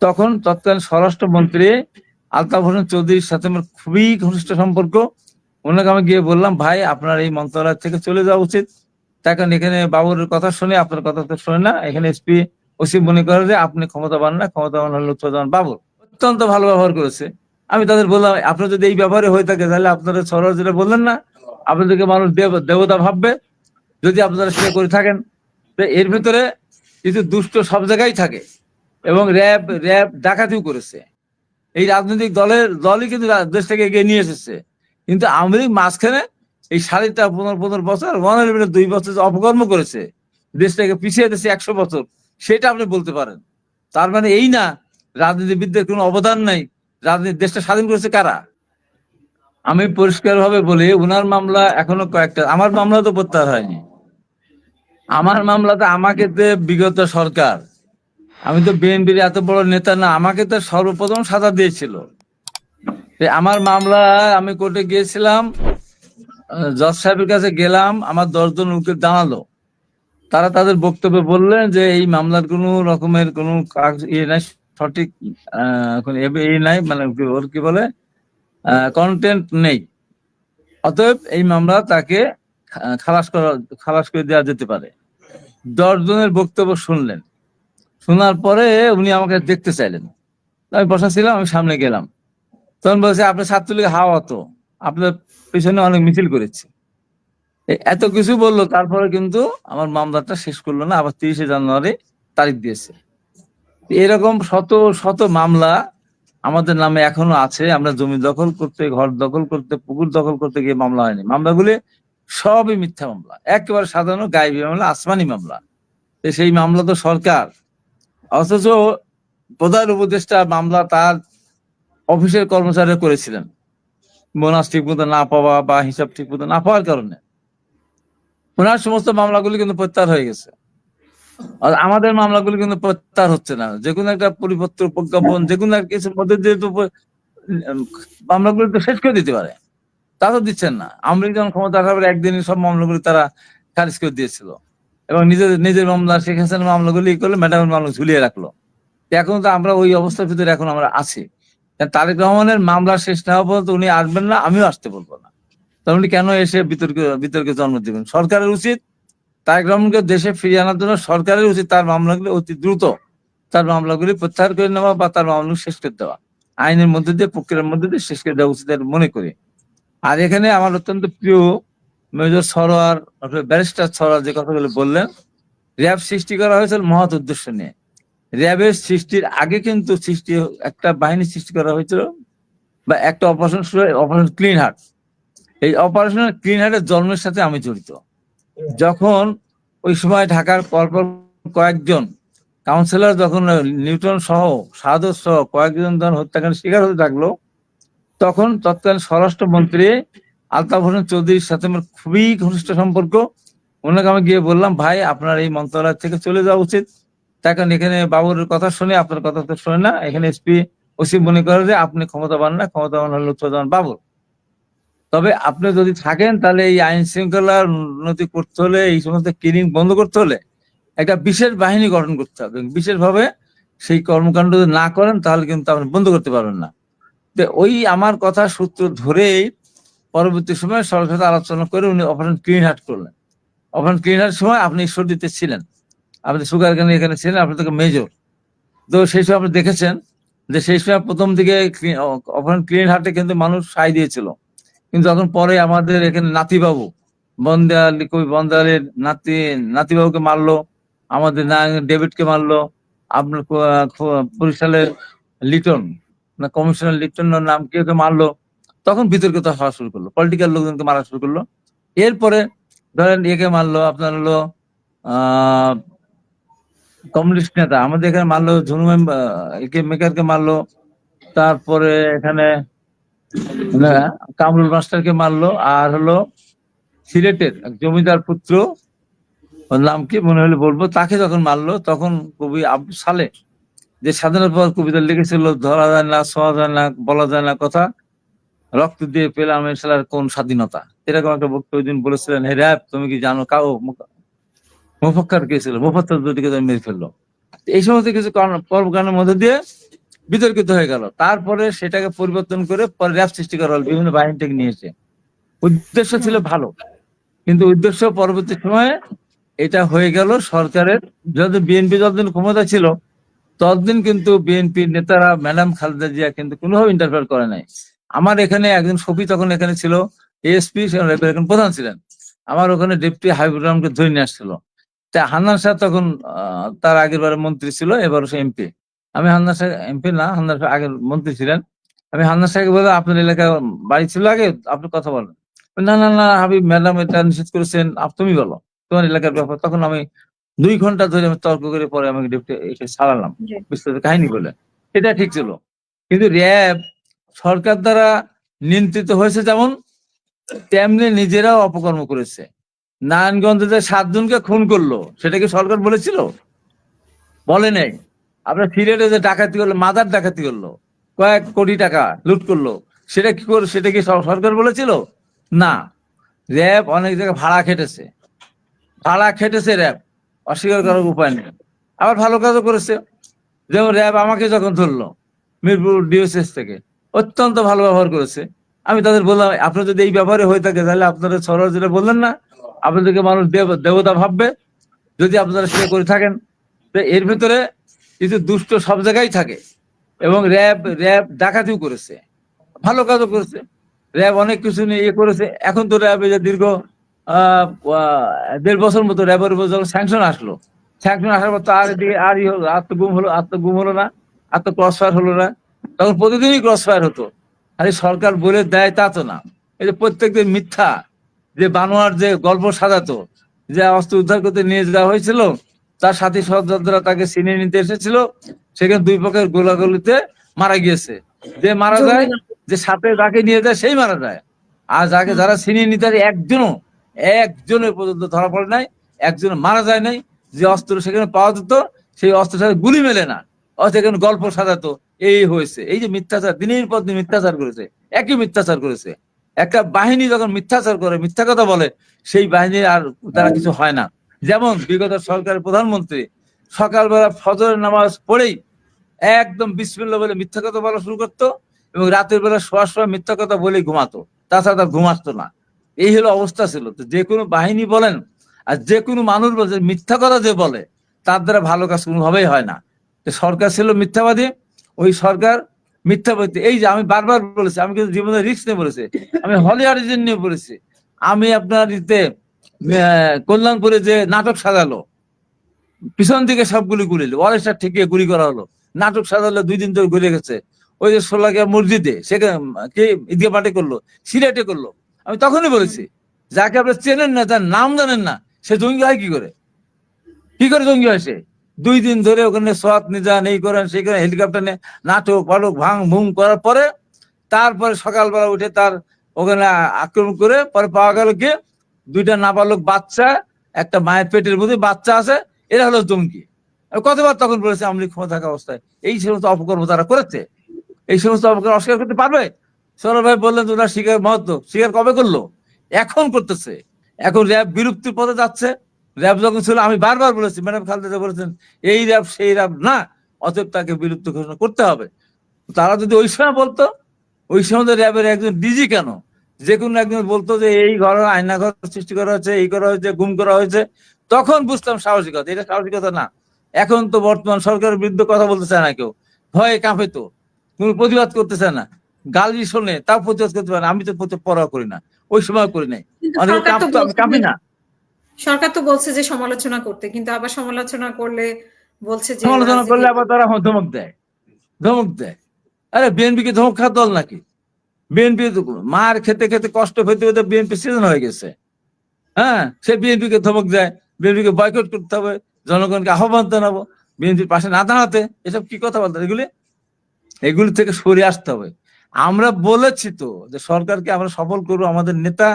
তখন তৎকালীন স্বরাষ্ট্রমন্ত্রী আলতাফ হোসেন চৌধুরীর সাথে আমার খুবই ঘনিষ্ঠ সম্পর্ক। ওনাকে আমি গিয়ে বললাম, ভাই, আপনার এই মন্ত্রণালয় থেকে চলে যাওয়া উচিত। কারণ এখানে বাবুর কথা শুনে, আপনার কথা তো শুনে না। এখানে এসপি ওসি মনে করে যে আপনি ক্ষমতাবান না, ক্ষমতাবান হল লুৎফুজ্জামান বাবুর। অত্যন্ত ভালো ব্যবহার করেছে। আমি তাদের বললাম, আপনার যদি এই ব্যাপারে হয়ে থাকে, তাহলে আপনারা সরোয়ার যেটা বললেন না, আপনাদেরকে মানুষ দেব- দেবতা ভাববে। যদি আপনারা সেটা করে থাকেন, তো এর ভিতরে কিছু দুষ্ট সব জায়গায় থাকে। এবং র্যাব র্যাব ডাকাতিও করেছে। এই রাজনৈতিক দলের, দলই কিন্তু দেশটাকে এগিয়ে নিয়ে এসেছে। কিন্তু আওয়ামী মাঝখানে এই সাড়ে পনেরো পনেরো বছর ওয়ানের দুই বছর অপকর্ম করেছে দেশটাকে পিছিয়ে দিয়েছে একশো বছর, সেটা আপনি বলতে পারেন। তার মানে এই না, রাজনীতিবিদদের কোনো অবদান নাই। রাজনীতি, দেশটা স্বাধীন করেছে কারা? আমি পরিষ্কার ভাবে বলি, উনার মামলা এখনও কয়েকটা, আমার মামলা তো প্রত্যাহার হয়নি। আমার মামলাতে আমাকে বিগত সরকার। আমি তো বিএনপির এত বড় নেতা না, আমাকে তো সর্বপ্রথম সাজা দিয়েছিল। আমার মামলা আমি কোর্টে গিয়েছিলাম জজ সাহেবের কাছে গেলাম, আমার দশজন উকিল দাঁড়াল। তারা তাদের বক্তব্যে বললেন যে এই মামলার কোনো রকমের কোনো ইয়ে নাই, সঠিক নাই মানে ওর কি বলে কন্টেন্ট নেই। অতএব এই মামলা তাকে খালাস করা, খালাস করে দেওয়া যেতে পারে। দশজনের বক্তব্য শুনলেন। শোনার পরে উনি আমাকে দেখতে চাইলেন। আমি বসা ছিলাম, আমি সামনে গেলাম। তখন বলছে, আপনার ছাত্রলীগ হাওয়া তো, আপনার পিছনে অনেক মিছিল করেছে। এত কিছু বলল, তারপরে কিন্তু আমার মামলাটা শেষ করল না, আবার তিরিশে জানুয়ারি তারিখ দিয়েছে। এরকম শত শত মামলা আমাদের নামে এখনও আছে। আমরা জমি দখল করতে, ঘর দখল করতে, পুকুর দখল করতে গিয়ে মামলা হয়নি। মামলাগুলি সবই মিথ্যা মামলা। একেবারে সাধারণ গাইবী মামলা, আসমানি মামলা। সেই মামলা তো সরকার অথচ প্রধান উপদেষ্টা মামলা তার অফিসের কর্মচারী করেছিলেন। বোনাস ঠিক মতো না পাওয়া বা হিসাব ঠিক মতো না পাওয়ার কারণে। ওনার সমস্ত মামলাগুলি কিন্তু প্রত্যাহার হয়ে গেছে। আর আমাদের মামলাগুলি কিন্তু প্রত্যাহার হচ্ছে না। যে কোনো একটা পরিপত্র প্রজ্ঞাপন যে কোনো একটা কিছুর মধ্যে দিয়ে তো প- উম, মামলাগুলি তো শেষ করে দিতে পারে। তা তো দিচ্ছেন না। লীগ যখন ক্ষমতা থাকার একদিনই সব মামলাগুলি তারা খারিজ করে দিয়েছিল। এবং নিজের নিজের মামলা, শেখ হাসিনার মামলাগুলি করলে ম্যাডামের মামলা ঝুলিয়ে রাখল। এখন তো আমরা ওই অবস্থার ভিতরে এখন আমরা আছি। তারেক রহমানের মামলা শেষ না হওয়া পর্যন্ত উনি আসবেন না, আমিও আসতে বলব না। তাহলে উনি কেন এসে বিতর্কে বিতর্কে জন্ম দিবেন? সরকারের উচিত তারেক রহমানকে দেশে ফিরিয়ে আনার জন্য সরকারের উচিত তার মামলাগুলি অতি দ্রুত তার মামলাগুলি প্রত্যাহার করে নেওয়া বা তার মামলাগুলি শেষ করে দেওয়া। আইনের মধ্যে দিয়ে, প্রক্রিয়ার মধ্যে দিয়ে শেষ করে দেওয়া উচিত মনে করি। আর এখানে আমার অত্যন্ত প্রিয় মেজর সরোয়ার ব্যারিস্টার সরোয়ার যে কথাগুলো বললেন, র্যাব সৃষ্টি করা হয়েছিল মহৎ উদ্দেশ্য নিয়ে। র্যাবের সৃষ্টির আগে কিন্তু সৃষ্টি, একটা বাহিনী সৃষ্টি করা হয়েছিল, বা একটা অপারেশন শুরু অপারেশন ক্লিন হার্ট এই অপারেশন ক্লিন হার্টের জন্মের সাথে আমি জড়িত। যখন ওই সময় ঢাকার পরপর কয়েকজন কাউন্সিলর যখন নিউটন সহ সাধু সহ কয়েকজন যখন হত্যাকাণ্ডের শিকার হতে থাকল, তখন তৎকালীন স্বরাষ্ট্রমন্ত্রী আলতাফ হোসেন চৌধুরীর সাথে আমার খুবই ঘনিষ্ঠ সম্পর্ক। ওনাকে আমি গিয়ে বললাম, ভাই, আপনার এই মন্ত্রণালয় থেকে চলে যাওয়া উচিত। কারণ এখানে বাবুর কথা শুনে, আপনার কথা তো শোনে না। এখানে এসপি ওসি মনে করে যে আপনি ক্ষমতাবান না, ক্ষমতাবান হল লুৎফুজ্জামান বাবুর। তবে আপনি যদি থাকেন, তাহলে এই আইন শৃঙ্খলার উন্নতি করতে হলে, এই সমস্ত কিলিং বন্ধ করতে হলে একটা বিশেষ বাহিনী গঠন করতে হবে। বিশেষভাবে সেই কর্মকাণ্ড যদি না করেন, তাহলে কিন্তু আপনি বন্ধ করতে পারবেন না। তো ওই আমার কথা সূত্র ধরেই পরবর্তী সময় সরকার সাথে আলোচনা করে উনি অপারেশন ক্লিন হার্ট করলেন। অপারেশন ক্লিন হার্ট সময় আপনি ঈশ্বরদীতে ছিলেন। আপনি সুগার কেন এখানে ছিলেন? আপনি তোকে মেজর তো সেই সময় আপনি দেখেছেন যে সেই সময় প্রথম দিকে অপারেশন ক্লিন হার্টে কিন্তু মানুষ সাই দিয়েছিল। কিন্তু তখন পরে আমাদের এখানে নাতিবাবু বন্দাল কবি বন্দালের নাতি, নাতিবাবুকে মারলো, আমাদের না ডেভিডকে মারলো, আপনার বরিশালের লিটন, না কমিশনার লিটনের নাম কে মারলো। তখন বিতর্কিত হওয়া শুরু করল। পলিটিক্যাল লোকজনকে মারা শুরু করল। এরপরে ধরেন একে মারলো, আপনার হলো কমিউনিস্ট নেতা। আমাদের এখানে মারলো ঝুনু একে মেকারকে মারলো। তারপরে এখানে কামরুল মাস্টারকে মারলো। আর হলো সিলেটের জমিদার পুত্র নাম কি মনে হলে বলব, তাকে যখন মারলো, তখন কবি আবু সালে যে স্বাধীনতার পর কবিতা লিখেছিল, ধরা যায় না ছোঁয়া যায় না, বলা যায় না কথা রক্ত দিয়ে পেলাম এসালার কোন স্বাধীনতা? এরকম একটা বক্তব্য দিন বলেছিলেন, হে র্যাব তুমি কি জানো কাউ মুফাক্কার কে ছিল? মুফাত্তার দুটিকে মেরে ফেলল। এই সমস্ত কিছু কর্মকাণ্ডের মধ্যে দিয়ে বিতর্কিত হয়ে গেল। তারপরে সেটাকে পরিবর্তন করে পরে র্যাব সৃষ্টি করা হলো, বিভিন্ন বাহিনী থেকে নিয়েছে উদ্দেশ্য ছিল ভালো, কিন্তু উদ্দেশ্য পরবর্তী সময়ে এটা হয়ে গেল সরকারের, যত বিএনপি যতদিন ক্ষমতা ছিল, ততদিন কিন্তু বিএনপির নেতারা ম্যাডাম খালেদা জিয়া কিন্তু কোনোভাবে ইন্টারফেয়ার করে নাই। আমার এখানে একজন সফি তখন এখানে ছিল এসপি এখন প্রধান ছিলেন। আমার ওখানে ডেপুটি হাবিবুর রহমানকে ধরে নিয়ে আসছিল। তা হান্নান শাহ তখন তার আগের বারে মন্ত্রী ছিল এবার সে এমপি আমি হান্নান শাহ এমপি না হান্নান শাহ আগের মন্ত্রী ছিলেন। আমি হান্নান শাহকে বলে আপনার এলাকায় বাড়ি ছিল আগে? আপনি কথা বলেন। না না না হাবিব ম্যাডাম এটা নিষেধ করেছেন আপ তুমি বলো। তোমার এলাকার ব্যাপার। তখন আমি দুই ঘণ্টা ধরে আমি তর্ক করে পরে আমাকে ডেপুটি জি। বিস্তারিত কাহিনী বলে। এটা ঠিক ছিল। কিন্তু র্যাব সরকার দ্বারা নিয়ন্ত্রিত হয়েছে যেমন, তেমনি নিজেরাও অপকর্ম করেছে। নারায়ণগঞ্জে যে সাতজনকে খুন করল, সেটা কি সরকার বলেছিল? বলে নাই। আপনার সিলেটে যে ডাকাতি করল, মাদার ডাকাতি করল, কয়েক কোটি টাকা লুট করল, সেটা কি করে, সেটা কি সরকার বলেছিল? না। র্যাব অনেক জায়গায় ভাড়া খেটেছে। ভাড়া খেটেছে র্যাব। অস্বীকার করার উপায় নেই। আবার ভালো কাজও করেছে। যেমন র্যাব আমাকে যখন ধরলো, মিরপুর ডিওসিএস থেকে অত্যন্ত ভালো ব্যবহার করেছে। আমি তাদের বললাম, আপনার যদি এই ব্যাপারে হয়ে থাকে, তাহলে আপনারা সরোজ যেটা বললেন না। আপনাদেরকে মানুষ দেব, দেবতা ভাববে। যদি আপনারা সেটা করে থাকেন, তো এর ভিতরে কিছু দুষ্ট সব জায়গায় থাকে। এবং র্যাব র্যাব ডাকাতিও করেছে। ভালো কাজও করেছে। র্যাব অনেক কিছু নিয়ে ইয়ে করেছে। এখন তো র্যাব যে দীর্ঘ দেড় বছর মতো র্যাবের উপর যখন স্যাংশন আসলো স্যাংশন আসার পর তো আর এদিকে আর হলো, আর তো গুম হলো, আর তো গুম হলো না, আর তো ক্রস ফায়ার হলো না। তখন প্রতিদিনই ক্রস ফায়ার হতো। আরে সরকার বলে দেয় তা তো না। এই যে প্রত্যেকদিন মিথ্যা যে বানোয়ার যে গল্প সাজাতো যে অস্ত্র উদ্ধার করতে নিয়ে যাওয়া হয়েছিল তার সাথী সহযোদ্ধারা তাকে ছিনিয়ে নিতে এসেছিল সেখানে দুই পক্ষের গোলাগুলিতে মারা গিয়েছে। যে মারা যায় যে সাথে যাকে নিয়ে যায় সেই মারা যায়। আর যাকে যারা ছিনিয়ে নিতে আসে একজনও একজনের পর্যন্ত ধরা পড়ে নাই একজন মারা যায় নাই। যে অস্ত্র সেখানে পাওয়া যেত সেই অস্ত্রের সাথে গুলি মেলে না। অথচ এখানে গল্প সাজাতো। এই হয়েছে। এই যে মিথ্যাচার, দিনের পর দিন মিথ্যাচার করেছে। একই মিথ্যাচার করেছে। একটা বাহিনী যখন মিথ্যাচার করে, মিথ্যা কথা বলে, সেই বাহিনীর আর তারা কিছু হয় না। যেমন বিগত সরকারের প্রধানমন্ত্রী সকালবেলা ফজরের নামাজ পড়েই একদম বিসমিল্লা বলে মিথ্যা কথা বলা শুরু করতো এবং রাতের বেলা শোয়ার সময় মিথ্যা কথা বলেই ঘুমাতো। তাছাড়া তার ঘুমাতো না। এই হলো অবস্থা ছিল। তো যে কোনো বাহিনী বলেন আর যে কোনো মানুষ বলে মিথ্যা কথা যে বলে, তার দ্বারা ভালো কাজ কোনোভাবেই হয় না। সরকার ছিল মিথ্যাবাদী ওই সরকার মিথ্যাবাদী এই যে আমি বারবার বলেছি, আমি কিন্তু জীবনে রিস্ক নিয়ে বলেছি। আমি হলি অরিজিন নিয়ে বলেছি। আমি আপনার ইতে কল্যাণপুরে যে নাটক সাজালো, পিছন দিকে সবগুলি গুলিল ওয়ারেস্টার থেকে গুলি করা হলো। নাটক সাজালো দুই দিন ধরে ঘুরে গেছে। ওই যে সোলাকিয়া মসজিদে, সেখানে কে ঈদগা পাঠে করল, সিলেটে করল। আমি তখনই বলেছি, যাকে আপনি চেনেন না, তার নাম জানেন না, সে জঙ্গি হয় কি করে? কি করে জঙ্গি হয় সে? দুই দিন ধরে ওখানে সৎ নিজান এই করেন, সেই করেন হেলিকপ্টার নিয়ে নাটক পাটক ভাঙ ভুং করার পরে তারপরে সকালবেলা উঠে তার ওখানে আক্রমণ করে পরে পাওয়া গেল কি দুইটা নাবালক বাচ্চা, একটা মায়ের পেটের মধ্যে বাচ্চা আছে, এরা হলো জঙ্গি। কতবার তখন বলেছে আমলি ক্ষমতা থাকা অবস্থায়। এই সমস্ত অপকর্ম তারা করেছে। এই সমস্ত অপকর্ম অস্বীকার করতে পারবে? সৌরভ ভাই বললেন, তোমরা স্বীকার মহত্ব স্বীকার কবে করল? এখন করতেছে। এখন র্যাব বিলুপ্তির পথে যাচ্ছে। র্যাব যখন ছিল আমি বারবার বলেছি ম্যাডাম খালেদা বলেছেন এই র্যাব সেই র্যাব না অতএব তাকে বিলুপ্ত ঘোষণা করতে হবে। তারা যদি ওই সময় বলতো ওই সময় র্যাবের একজন ডিজি কেন? যে কোনো একজন বলতো যে এই ঘর আয়না ঘর সৃষ্টি করা হয়েছে এই করা হয়েছে গুম করা হয়েছে তখন বুঝতাম সাহসিকতা। এটা সাহসিকতা না। এখন তো বর্তমান সরকারের বিরুদ্ধে কথা বলতে চায় না কেউ। ভয়ে কাঁপে তো। কোনো প্রতিবাদ করতে চায় না। গালি শোনে তাও প্রতিবাদ করতে পারে না। আমি তো প্রতি- পরোয়া করি না। ওই সময় করি নাই। অনেকে কাঁপতো আমি কাঁপি না। সরকার তো বলছে যে সমালোচনা করতে কিন্তু আবার সমালোচনা করলে বলছে যে সমালোচনা করলে আবার তারা ধমক দেয়। ধমক দেয়। আরে বিএনপি কে ধমক খাওয়ার দল নাকি? বিএনপি মার খেতে খেতে কষ্ট পেতে পেতে বিএনপি সিজন হয়ে গেছে। হ্যাঁ সে বিএনপি কে ধমক দেয়। বিএনপি কে বয়কট করতে হবে জনগণকে আহ্বান জানাব বিএনপির পাশে না দাঁড়াতে। এসব কি কথা বলতে এগুলি? এগুলি থেকে সরে আসতে হবে। আমরা বলেছি তো যে সরকারকে আমরা সফল করব আমাদের নেতা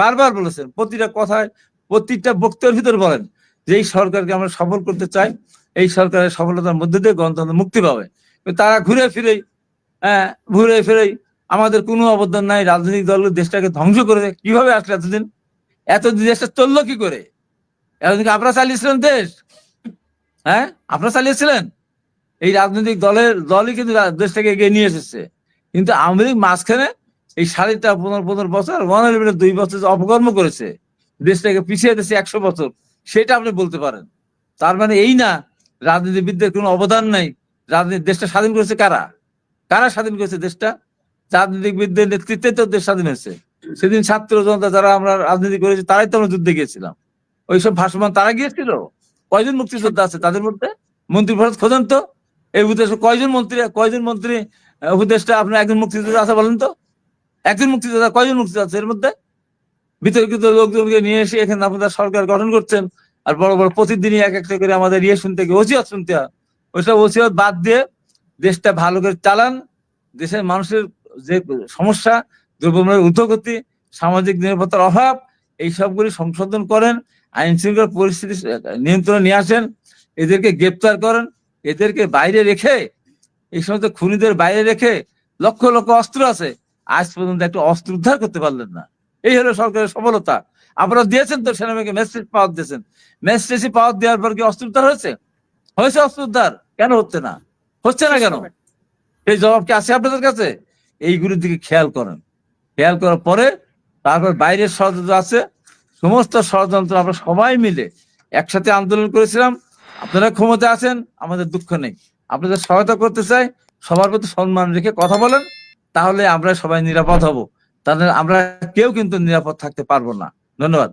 বারবার বলেছেন, প্রতিটা কথায় প্রতিটা বক্তব্যের ভিতরে বলেন যে এই সরকারকে আমরা সফল করতে চাই, এই সরকারের সফলতার মধ্যে দিয়ে গণতন্ত্র মুক্তি পাবে। তারা ঘুরে ফিরেই হ্যাঁ ঘুরে ফিরেই আমাদের কোনো অবদান নাই, রাজনৈতিক দল দেশটাকে ধ্বংস করে কীভাবে আসলে এতদিন? এতদিন দেশটা চলল কি করে? এতদিন আপনারা চালিয়েছিলেন দেশ? হ্যাঁ আপনারা চালিয়েছিলেন? এই রাজনৈতিক দলের, দলই কিন্তু দেশটাকে এগিয়ে নিয়ে এসেছে। কিন্তু আওয়ামী লীগ মাঝখানে এই সাড়েটা পনেরো পনেরো বছর ওয়ানের দুই বছর অপকর্ম করেছে দেশটাকে পিছিয়ে দিয়েছে একশো বছর সেটা আপনি বলতে পারেন। তার মানে এই না রাজনীতিবিদদের কোনো অবদান নাই। রাজনীতি দেশটা স্বাধীন করেছে কারা? কারা স্বাধীন করেছে দেশটা? রাজনীতিবিদদের নেতৃত্বে তো দেশ স্বাধীন হয়েছে। সেদিন ছাত্র জনতা যারা আমরা রাজনীতি করেছি তারাই তো আমরা যুদ্ধে গিয়েছিলাম। ওইসব ভাসমান তারা গিয়েছিল? কয়জন মুক্তিযোদ্ধা আছে তাদের মধ্যে? মন্ত্রী পরিষদ খোঁজেন তো। এই উপদেশে কয়জন মন্ত্রী কয়জন মন্ত্রী আহ, উপদেষ্টা আপনার একজন মুক্তিযোদ্ধা আছে বলেন তো? একজন মুক্তিযোদ্ধা, কয়জন মুক্তিযোদ্ধা এর মধ্যে? বিতর্কিত লোকজনকে নিয়ে এসে এখানে আপনাদের সরকার গঠন করছেন। আর বড় বড় প্রতিদিনই এক একটা করে আমাদের ইয়ে শুনতে গিয়ে ওসিয়ত শুনতে হয়। ওইসব ওসিয়ত বাদ দিয়ে দেশটা ভালো করে চালান, দেশের মানুষের যে সমস্যা, দ্রব্যমূল্যের ঊর্ধ্বগতি, সামাজিক নিরাপত্তার অভাব, এই সবগুলি সংশোধন করেন, আইন শৃঙ্খলা পরিস্থিতি নিয়ন্ত্রণে নিয়ে আসেন, এদেরকে গ্রেপ্তার করেন, এদেরকে বাইরে রেখে, এই সমস্ত খুনিদের বাইরে রেখে লক্ষ লক্ষ অস্ত্র আছে। আজ পর্যন্ত একটা অস্ত্র উদ্ধার করতে পারলেন না। এই হলো সরকারের সফলতা। আপনারা দিয়েছেন তো, সেনাবাহিনীকে ম্যাজিস্ট্রেট পাওয়ার দিয়েছেন। ম্যাজিস্ট্রেসি পাওয়ার দেওয়ার পর কি অস্ত্র উদ্ধার হয়েছে? হয়েছে অস্ত্র উদ্ধার। কেন হচ্ছে না? হচ্ছে না কেন? এই জবাব কি আছে আপনাদের কাছে? এইগুলোর দিকে খেয়াল করেন। খেয়াল করার পরে তারপর বাইরের ষড়যন্ত্র আছে। সমস্ত ষড়যন্ত্র আমরা সবাই মিলে একসাথে আন্দোলন করেছিলাম। আপনারা ক্ষমতা আছেন, আমাদের দুঃখ নেই। আপনাদের সহায়তা করতে চাই, সবার প্রতি সম্মান রেখে কথা বলেন। তাহলে আমরা সবাই নিরাপদ হব। তাহলে আমরা কেউ কিন্তু নিরাপদ থাকতে পারব না। ধন্যবাদ।